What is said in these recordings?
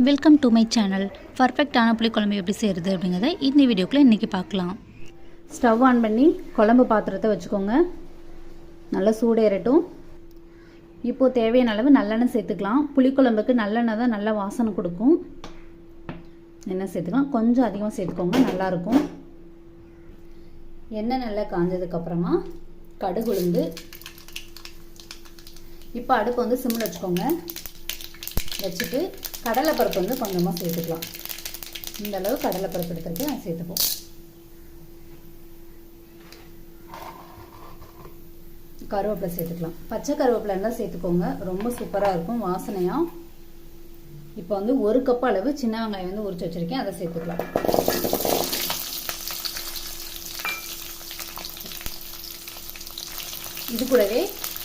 Welcome to my channel பர்ஃபெக்டான புளிக்குழம்பு எப்படி செய்கிறது அப்படிங்கிறத இந்த வீடியோக்குள்ளே இன்றைக்கி பார்க்கலாம். ஸ்டவ் ஆன் பண்ணி குழம்பு பாத்திரத்தை வச்சுக்கோங்க. நல்லா சூடேறட்டும். இப்போது தேவையான அளவு நல்லெண்ணெய் சேர்த்துக்கலாம். புளிக்குழம்புக்கு நல்லெண்ணெய் தான் நல்ல வாசனை கொடுக்கும். எண்ணெய் சேர்த்துக்கலாம். கொஞ்சம் அதிகமாக சேர்த்துக்கோங்க. நல்லாயிருக்கும் எண்ணெய் நல்லா காஞ்சதுக்கப்புறமா கடுகு உளுந்து. இப்போ அடுப்பு வந்து சிம்மில் வச்சுக்கோங்க. வச்சுட்டு கடலைப்பருப்பு வந்து கொஞ்சமாக சேர்த்துக்கலாம். இந்த அளவு கடலைப்பருப்பு எடுத்துருக்கு நான் சேர்த்துப்போம். கருவேப்பிலை சேர்த்துக்கலாம். பச்சை கருவேப்பிலை இருந்தால் சேர்த்துக்கோங்க. ரொம்ப சூப்பராக இருக்கும் வாசனையாக இப்போ வந்து ஒரு கப் அளவு சின்ன வெங்காயம் வந்து உரிச்சு வச்சுருக்கேன். அதை சேர்த்துக்கலாம். இது கூடவே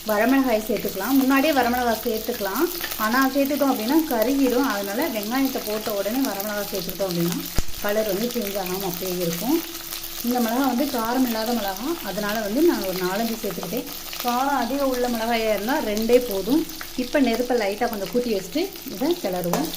வரமிளகாய் சேர்த்துக்கலாம். முன்னாடியே வரமிளகாய் சேர்த்துக்கலாம். ஆனால் சேர்த்துட்டோம் அப்படின்னா கருகிடும். அதனால் வெங்காயத்தை போட்ட உடனே வரமிளகாய் சேர்த்துக்கிட்டோம் அப்படின்னா கலர் வந்து சேஞ்ச் ஆகாமல் அப்படியே இருக்கும். இந்த மிளகா வந்து காரம் இல்லாத மிளகா. அதனால் வந்து நான் ஒரு நாலஞ்சு சேர்த்துக்கிட்டேன். காரம் அதிகம் உள்ள மிளகாயாக இருந்தால் ரெண்டே போதும். இப்போ நெருப்பை லைட்டாக கொஞ்சம் கூட்டி வச்சுட்டு இதை கிளறுவோம்.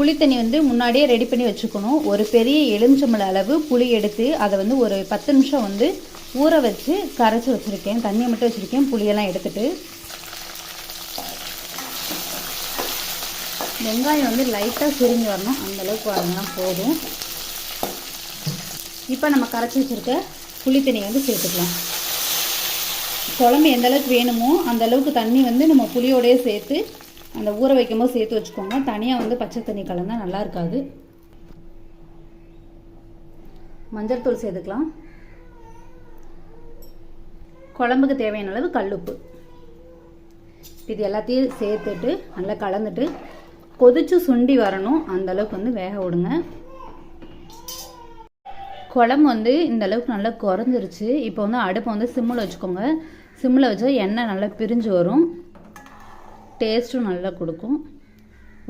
புளி தண்ணி வந்து முன்னாடியே ரெடி பண்ணி வச்சுக்கணும். ஒரு பெரிய எலுமிச்சம்பழ அளவு புளி எடுத்து அதை வந்து ஒரு பத்து நிமிஷம் வந்து ஊற வச்சு கரைச்சி வச்சுருக்கேன். தண்ணியை மட்டும் வச்சுருக்கேன். புளியெல்லாம் எடுத்துட்டு. வெங்காயம் வந்து லைட்டாக சுருங்கி வரணும். அந்தளவுக்கு வரணும்னா போதும். இப்போ நம்ம கரைச்சி வச்சுருக்க புளி தண்ணியை வந்து சேர்த்துக்கலாம். குழம்பு எந்த அளவுக்கு வேணுமோ அந்த அளவுக்கு தண்ணி வந்து நம்ம புளியோடையே சேர்த்து அந்த ஊற வைக்கும்போது சேர்த்து வச்சுக்கோங்க. தனியாக வந்து பச்சை தண்ணி கலந்தா நல்லா இருக்காது. மஞ்சள் தூள் சேர்த்துக்கலாம். குழம்புக்கு தேவையான அளவு கல்லுப்பு. இது எல்லாத்தையும் சேர்த்துட்டு நல்லா கலந்துட்டு கொதிச்சு சுண்டி வரணும். அந்த அளவுக்கு வந்து வேக விடுங்க. குழம்பு வந்து இந்த அளவுக்கு நல்லா குறைஞ்சிருச்சு. இப்போ வந்து அடுப்பை வந்து சிம்மில் வச்சுக்கோங்க. சிம்மில் வச்சா எண்ணெய் நல்லா பிரிஞ்சு வரும். டேஸ்ட்டும் நல்லா கொடுக்கும்.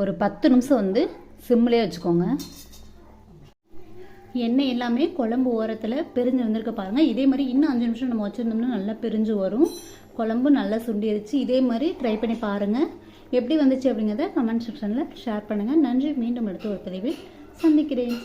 ஒரு பத்து நிமிஷம் வந்து சிம்மிலே வச்சுக்கோங்க. எண்ணெய் எல்லாமே குழம்பு ஓரத்தில் பிரிஞ்சு வந்திருக்க பாருங்கள் இதே மாதிரி இன்னும் அஞ்சு நிமிஷம் நம்ம வச்சுருந்தோம்னா நல்லா பிரிஞ்சு வரும். குழம்பு நல்லா சுண்டிருச்சு. இதே மாதிரி ட்ரை பண்ணி பாருங்கள் எப்படி வந்துச்சு அப்படிங்கிறத கமெண்ட் செக்ஷனில் ஷேர் பண்ணுங்கள் நன்றி. மீண்டும் அடுத்த ஒரு பதிவில் சந்திக்கிறேன்.